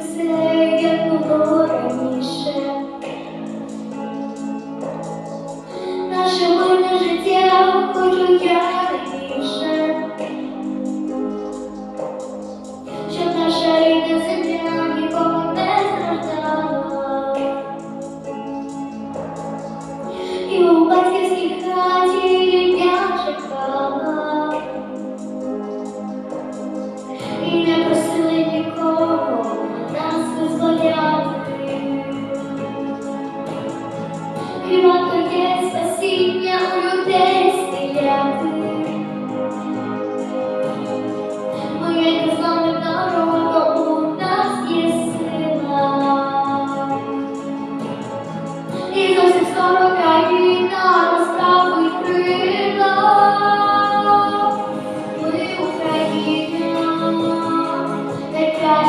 все, як. Наше мирне життя хочу я.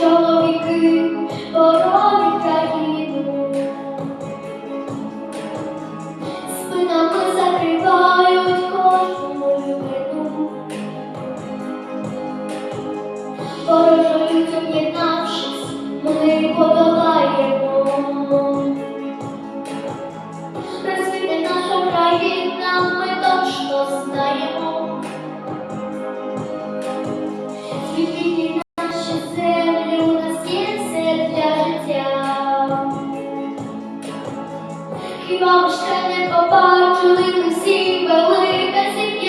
чоловіки, вороги країну, спинами закривають кожну людину, ворожою об'єднавшись, ми подолаємо, розвіти наша країна, ми точно знаємо. Хіба ще не побачили ми всі велика зі.